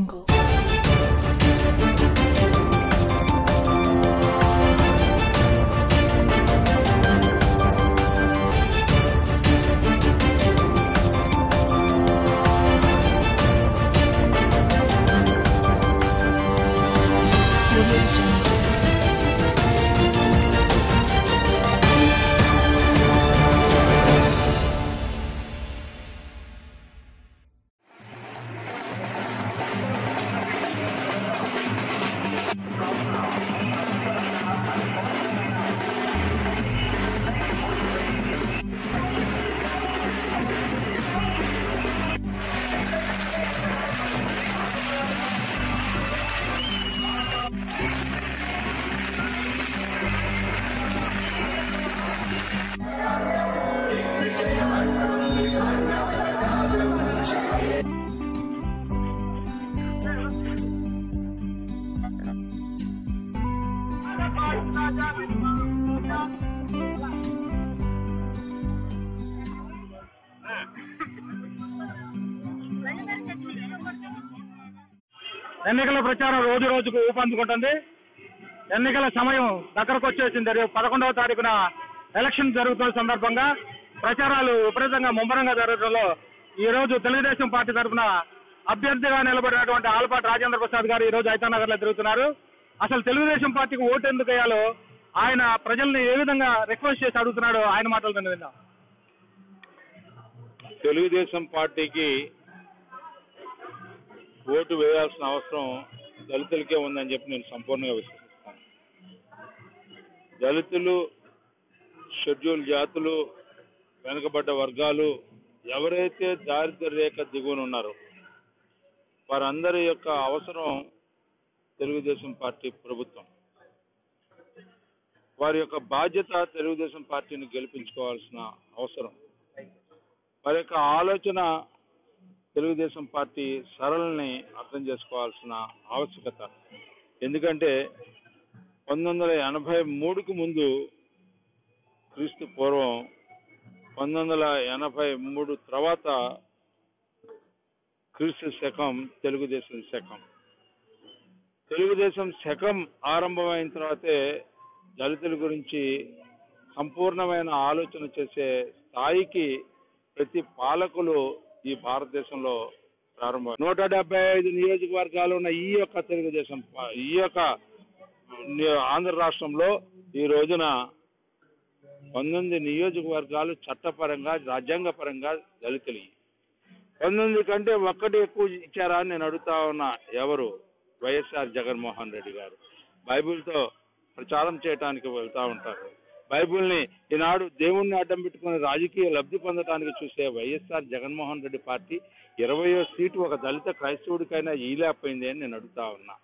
Angle. ఎన్నికల ప్రచారం రోజు రోజుకు ఊపందుకుంటుంది. ఎన్నికల సమయం దగ్గరకు వచ్చేసింది. రేపు పదకొండవ తారీఖున ఎలక్షన్ జరుగుతున్న సందర్భంగా ప్రచారాలు విపరీతంగా ముమ్మరంగా జరగడంలో ఈ రోజు తెలుగుదేశం పార్టీ తరఫున అభ్యర్థిగా నిలబడినటువంటి ఆలపాటి రాజేంద్ర ప్రసాద్ గారు ఈ రోజు ఐతానగర్లో తిరుగుతున్నారు. అసలు తెలుగుదేశం పార్టీకి ఓటు ఎందుకు వేయాలో ఆయన ప్రజల్ని ఏ విధంగా రిక్వెస్ట్ చేసి అడుగుతున్నాడో ఆయన మాటలు విందాం. తెలుగుదేశం పార్టీకి ఓటు వేయాల్సిన అవసరం దళితులకే ఉందని చెప్పి నేను సంపూర్ణంగా విశ్వసిస్తాను. దళితులు షెడ్యూల్ జాతులు వెనుకబడ్డ వర్గాలు ఎవరైతే దారిద్ర్య రేఖ దిగువన ఉన్నారో వారందరి యొక్క అవసరం తెలుగుదేశం పార్టీ ప్రభుత్వం. వారి యొక్క బాధ్యత తెలుగుదేశం పార్టీని గెలిపించుకోవాల్సిన అవసరం. వారి యొక్క ఆలోచన తెలుగుదేశం పార్టీ సరళని అర్థం చేసుకోవాల్సిన ఆవశ్యకత. ఎందుకంటే పంతొమ్మిది వందల ఎనభై మూడుకు ముందు క్రీస్తు పూర్వం పంతొమ్మిది వందల ఎనభై మూడు తర్వాత క్రీస్తు శకం తెలుగుదేశం శకం. తెలుగుదేశం శకం ఆరంభమైన తర్వాతే దళితుల గురించి సంపూర్ణమైన ఆలోచన చేసే స్థాయికి ప్రతి పాలకులు ఈ భారతదేశంలో ప్రారంభం. నూట డెబ్బై ఐదు నియోజకవర్గాలు ఉన్న ఈ యొక్క తెలుగుదేశం ఈ యొక్క ఆంధ్ర రాష్ట్రంలో ఈ రోజున పంతొమ్మిది నియోజకవర్గాలు చట్టపరంగా రాజ్యాంగపరంగా దళితులు పంతొమ్మిది కంటే ఒక్కటి ఎక్కువ ఇచ్చారా అని నేను అడుగుతా ఉన్నా ఎవరు? వైఎస్ఆర్ జగన్మోహన్ రెడ్డి గారు. బైబిల్తో ప్రచారం చేయడానికి వెళ్తా ఉంటారు. బైబిల్ని ఈనాడు దేవుణ్ణి అడ్డం పెట్టుకుని రాజకీయ లబ్ధి పొందడానికి చూసే వైఎస్ఆర్ జగన్మోహన్ రెడ్డి పార్టీ ఇరవయో సీటు ఒక దళిత క్రైస్తవుడికైనా ఈలేకపోయింది అని నేను అడుగుతా ఉన్నా.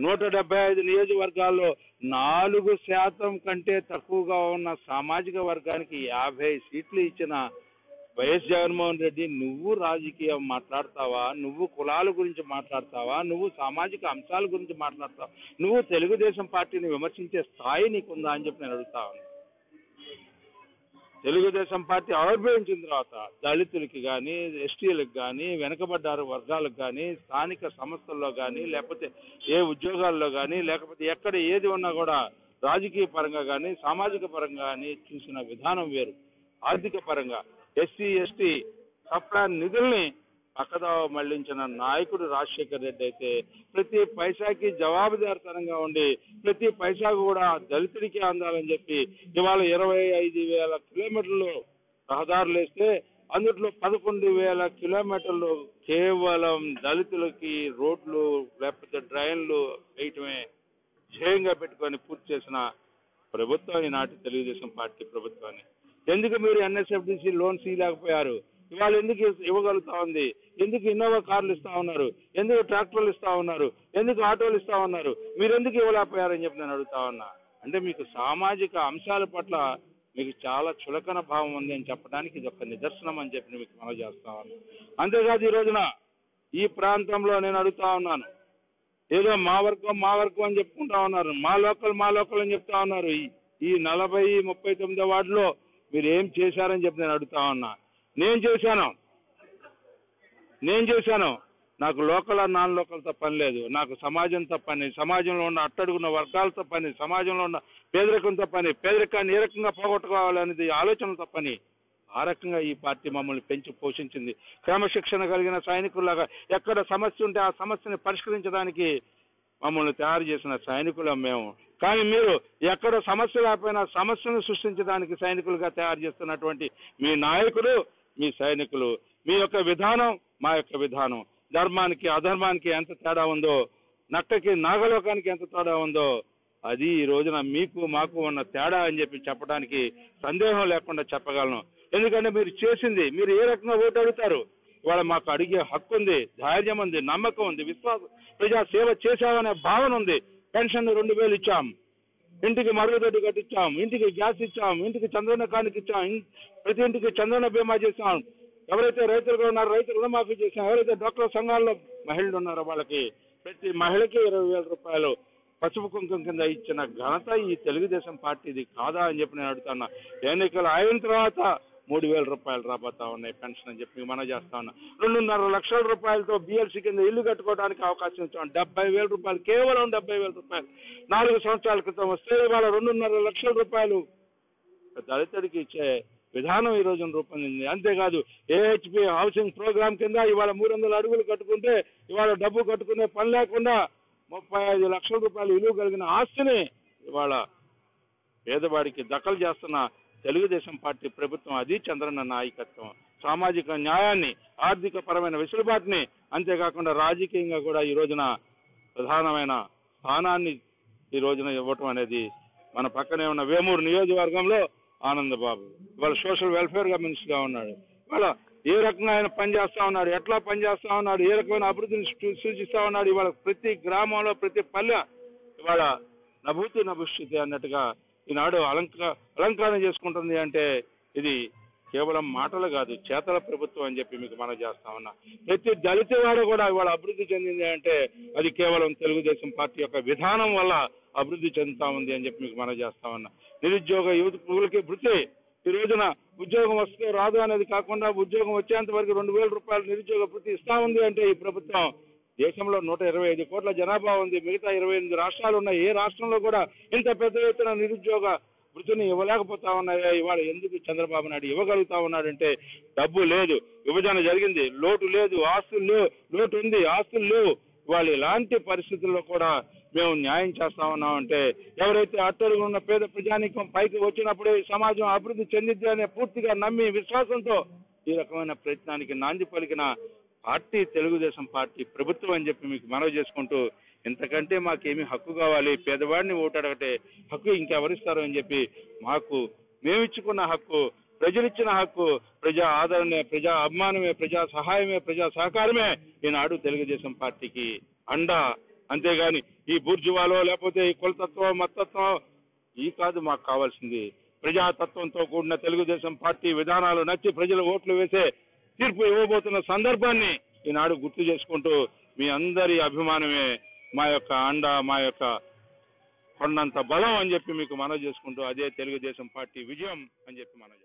నూట డెబ్బై ఐదు నియోజకవర్గాల్లో నాలుగు శాతం కంటే తక్కువగా ఉన్న సామాజిక వర్గానికి యాభై సీట్లు ఇచ్చిన వైఎస్ జగన్మోహన్ రెడ్డి నువ్వు రాజకీయం మాట్లాడతావా? నువ్వు కులాల గురించి మాట్లాడతావా? నువ్వు సామాజిక అంశాల గురించి మాట్లాడతావా? నువ్వు తెలుగుదేశం పార్టీని విమర్శించే స్థాయి నీకుందా? అని చెప్పి నేను అడుగుతా తెలుగుదేశం పార్టీ ఆవిర్భవించిన తర్వాత దళితులకి కానీ ఎస్టీలకు కానీ వెనకబడ్డారు వర్గాలకు కానీ స్థానిక సంస్థల్లో కానీ లేకపోతే ఏ ఉద్యోగాల్లో కానీ లేకపోతే ఎక్కడ ఏది ఉన్నా కూడా రాజకీయ పరంగా కానీ సామాజిక పరంగా కానీ చూసిన విధానం వేరు. ఆర్థిక పరంగా ఎస్సీ ఎస్టీ సప్లాన్ నిధుల్ని పక్కదావ మళ్ళించిన నాయకుడు రాజశేఖర్ రెడ్డి అయితే ప్రతి పైసాకి జవాబుదారితనంగా ఉండి ప్రతి పైసాకు కూడా దళితుడికి అందాలని చెప్పి ఇవాళ ఇరవై ఐదు వేల కిలోమీటర్లు రహదారులు వేస్తే అందుట్లో పదకొండు వేల కిలోమీటర్లు కేవలం దళితులకి రోడ్లు లేకపోతే డ్రైన్లు వేయటమే ధ్యేయంగా పెట్టుకొని పూర్తి చేసిన ప్రభుత్వం ఈనాటి తెలుగుదేశం పార్టీ ప్రభుత్వాన్ని. ఎందుకు మీరు ఎన్ఎస్ఎఫ్డిసి లోన్స్ ఇవ్వలేకపోయారు ఇవాళ ఎందుకు ఇవ్వగలుగుతా ఉంది? ఎందుకు ఇన్నోవా కార్లు ఇస్తా ఉన్నారు? ఎందుకు ట్రాక్టర్లు ఇస్తా ఉన్నారు? ఎందుకు ఆటోలు ఇస్తా ఉన్నారు? మీరు ఎందుకు ఇవ్వలేకపోయారని చెప్పి నేను అడుగుతా ఉన్నా. అంటే మీకు సామాజిక అంశాల పట్ల మీకు చాలా చులకన భావం ఉంది అని చెప్పడానికి ఇది ఒక నిదర్శనం అని చెప్పి మీకు మనం చేస్తా ఉన్నాను అంతేకాదు ఈ రోజున ఈ ప్రాంతంలో నేను అడుగుతా ఉన్నాను. ఏదో మా వర్గం మా వర్గం అని చెప్పుకుంటా ఉన్నారు. మా లోకల్ మా లోకల్ అని చెప్తా ఉన్నారు. ఈ- ఈ నలభై ముప్పై తొమ్మిదో వార్డులో మీరు ఏం చేశారని చెప్పి నేను అడుగుతా ఉన్నా. నేను చేశాను. నేను చేశాను. నాకు లోకల్ నాన్ లోకల్తో పని లేదు. నాకు సమాజంతో పని సమాజంలో ఉన్న అట్టడుగున్న వర్గాలతో పని సమాజంలో ఉన్న పేదరికంతో పని పేదరికాన్ని ఏ రకంగా పోగొట్టుకోవాలనేది ఆలోచనలతో పని. ఆ రకంగా ఈ పార్టీ మమ్మల్ని పెంచి పోషించింది. క్రమశిక్షణ కలిగిన సైనికుల్లాగా ఎక్కడ సమస్య ఉంటే ఆ సమస్యని పరిష్కరించడానికి మమ్మల్ని తయారు చేసిన సైనికులం మేము. కానీ మీరు ఎక్కడ సమస్య లేకపోయినా సమస్యను సృష్టించడానికి సైనికులుగా తయారు చేస్తున్నటువంటి మీ నాయకులు మీ సైనికులు. మీ యొక్క విధానం మా యొక్క విధానం. ధర్మానికి అధర్మానికి ఎంత తేడా ఉందో నక్కకి నాగలోకానికి ఎంత తేడా ఉందో అది ఈ రోజున మీకు మాకు ఉన్న తేడా అని చెప్పి చెప్పడానికి సందేహం లేకుండా చెప్పగలను. ఎందుకంటే మీరు చేసింది మీరు ఏ రకంగా ఓటు అడుగుతారు? ఇవాళ మాకు అడిగే హక్కు ఉంది ధైర్యం ఉంది నమ్మకం ఉంది విశ్వాసం ప్రజా సేవ చేశామనే భావన ఉంది. పెన్షన్ రెండు వేలు ఇచ్చాం. ఇంటికి మరుగుదొడ్డి కట్టించాం. ఇంటికి గ్యాస్ ఇచ్చాం. ఇంటికి చంద్రన కానుక ఇచ్చాం. ప్రతి ఇంటికి చంద్రన బీమా చేశాం. ఎవరైతే రైతులుగా ఉన్నారో రైతు రుణమాఫీ చేశాం. ఎవరైతే డాక్టర్ సంఘాల్లో మహిళలు ఉన్నారో వాళ్ళకి ప్రతి మహిళకి ఇరవై వేల రూపాయలు పసుపు కుంకుమ కింద ఇచ్చిన ఘనత ఈ తెలుగుదేశం పార్టీది కాదా అని చెప్పి నేను అడుగుతున్నా. ఎన్నికలు అయిన తర్వాత మూడు వేల రూపాయలు రాబోతా ఉన్నాయి పెన్షన్ అని చెప్పి మనం చేస్తా ఉన్నాం. రెండున్నర లక్షల రూపాయలతో బిఎల్సీ కింద ఇల్లు కట్టుకోవడానికి అవకాశం ఇచ్చాం. డెబ్బై వేల రూపాయలు కేవలం డెబ్బై వేల రూపాయలు. నాలుగు సంవత్సరాల క్రితం వస్తే ఇవాళ రెండున్నర లక్షల రూపాయలు. దళితుడికి ఇచ్చే విధానం ఈ రోజున రూపొందింది. అంతేకాదు ఏహెచ్పి హౌసింగ్ ప్రోగ్రామ్ కింద ఇవాళ మూడు వందల అడుగులు కట్టుకుంటే ఇవాళ డబ్బు కట్టుకునే పని లేకుండా ముప్పై ఐదు లక్షల రూపాయలు విలువ కలిగిన ఆస్తిని ఇవాళ పేదవాడికి దఖలు చేస్తున్న తెలుగుదేశం పార్టీ ప్రభుత్వం అది చంద్రన్న నాయకత్వం. సామాజిక న్యాయాన్ని ఆర్థిక పరమైన వెసులుబాటుని అంతేకాకుండా రాజకీయంగా కూడా ఈ రోజున ప్రధానమైన స్థానాన్ని ఈ రోజున ఇవ్వటం అనేది మన పక్కనే ఉన్న వేమూరు నియోజకవర్గంలో ఆనందబాబు. వాళ్ళ సోషల్ వెల్ఫేర్గా మినిస్టర్గా ఉన్నాడు. ఇవాళ ఏ రకంగా ఆయన పనిచేస్తా ఉన్నాడు ఎట్లా పనిచేస్తా ఉన్నాడు ఏ రకమైన అభివృద్ధిని సూచిస్తా ఉన్నాడు ఇవాళ ప్రతి గ్రామంలో ప్రతి పల్లె ఇవాళ నభూతి నభుష్యతి అన్నట్టుగా ఈనాడు అలంక అలంకారం చేసుకుంటుంది అంటే ఇది కేవలం మాటలు కాదు చేతల ప్రభుత్వం అని చెప్పి మీకు మనం చేస్తా ఉన్నా. ప్రతి దళిత వాడు కూడా ఇవాళ అభివృద్ధి చెందింది అంటే అది కేవలం తెలుగుదేశం పార్టీ యొక్క విధానం వల్ల అభివృద్ధి చెందుతా ఉంది అని చెప్పి మీకు మనం చేస్తా ఉన్నా. నిరుద్యోగ యువకులకి వృత్తి. ఈ రోజున ఉద్యోగం వస్తే రాదు అనేది కాకుండా ఉద్యోగం వచ్చేంత వరకు రెండు వేల రూపాయలు నిరుద్యోగ వృత్తి ఇస్తా ఉంది అంటే ఈ ప్రభుత్వం దేశంలో నూట ఇరవై ఐదు కోట్ల జనాభా ఉంది. మిగతా ఇరవై ఎనిమిది రాష్ట్రాలు ఉన్నాయి. ఏ రాష్ట్రంలో కూడా ఇంత పెద్ద ఎత్తున నిరుద్యోగ వృద్ధిని ఇవ్వలేకపోతా ఉన్నాయా? ఇవాళ ఎందుకు చంద్రబాబు నాయుడు ఇవ్వగలుగుతా ఉన్నాడంటే డబ్బు లేదు. విభజన జరిగింది. లోటు లేదు. ఆస్తులు లేవు. లోటు ఉంది. ఆస్తులు లేవు. వాళ్ళు ఇలాంటి పరిస్థితుల్లో కూడా మేము న్యాయం చేస్తా ఉన్నామంటే ఎవరైతే అట్టడుగు ఉన్న పేద ప్రజానికం పైకి వచ్చినప్పుడే సమాజం అభివృద్ధి చెందిద్ది అనే పూర్తిగా నమ్మి విశ్వాసంతో ఈ రకమైన ప్రయత్నానికి నాంది పలికిన పార్టీ తెలుగుదేశం పార్టీ ప్రభుత్వం అని చెప్పి మీకు మనవి చేసుకుంటూ ఇంతకంటే మాకేమి హక్కు కావాలి పేదవాడిని ఓటాడగటే హక్కు ఇంకెవరిస్తారు అని చెప్పి మాకు మేమిచ్చుకున్న హక్కు ప్రజలిచ్చిన హక్కు ప్రజా ఆదరణే ప్రజా అభిమానమే ప్రజా సహాయమే ప్రజా సహకారమే ఈనాడు తెలుగుదేశం పార్టీకి అండా. అంతేగాని ఈ బూర్జువాలో లేకపోతే ఈ కులతత్వం మతత్వం ఈ కాదు మాకు కావాల్సింది. ప్రజాతత్వంతో కూడిన తెలుగుదేశం పార్టీ విధానాలు నచ్చి ప్రజలు ఓట్లు వేసే తీర్పు ఇవ్వబోతున్న సందర్భాన్ని ఈనాడు గుర్తు చేసుకుంటూ మీ అందరి అభిమానమే మా యొక్క అండ మా యొక్క కొండంత బలం అని చెప్పి మీకు మనవి చేసుకుంటూ అదే తెలుగుదేశం పార్టీ విజయం అని చెప్పి మనవి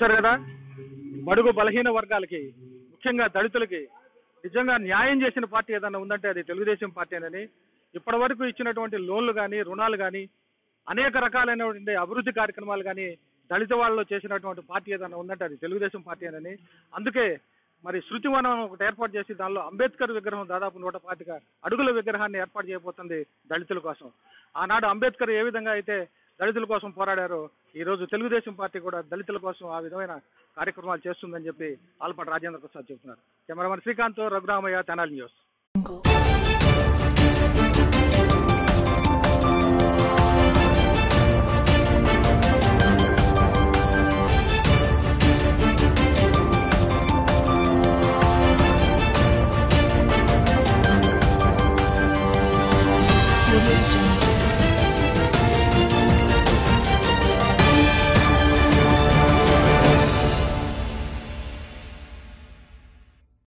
చూశారు కదా? బడుగు బలహీన వర్గాలకి ముఖ్యంగా దళితులకి నిజంగా న్యాయం చేసిన పార్టీ ఏదైనా ఉందంటే అది తెలుగుదేశం పార్టీనని ఇప్పటి వరకు ఇచ్చినటువంటి లోన్లు కానీ రుణాలు కానీ అనేక రకాలైనటువంటి అభివృద్ధి కార్యక్రమాలు కానీ దళిత వాళ్ళు చేసినటువంటి పార్టీ ఏదైనా ఉందంటే అది తెలుగుదేశం పార్టీ అని అందుకే మరి శృతివనం ఒకటి ఏర్పాటు చేసి దానిలో అంబేద్కర్ విగ్రహం దాదాపు నూట పాతిక అడుగుల విగ్రహాన్ని ఏర్పాటు చేయబోతుంది దళితుల కోసం. ఆనాడు అంబేద్కర్ ఏ విధంగా అయితే దళితుల కోసం పోరాడారో. ఈ రోజు తెలుగుదేశం పార్టీ కూడా దళితుల కోసం ఆ విధమైన కార్యక్రమాలు చేస్తుందని చెప్పి ఆల్పాటి రాజేంద్ర ప్రసాద్ చెబుతున్నారు. Cameraman Srikanth Raghuramaiah Tenali news.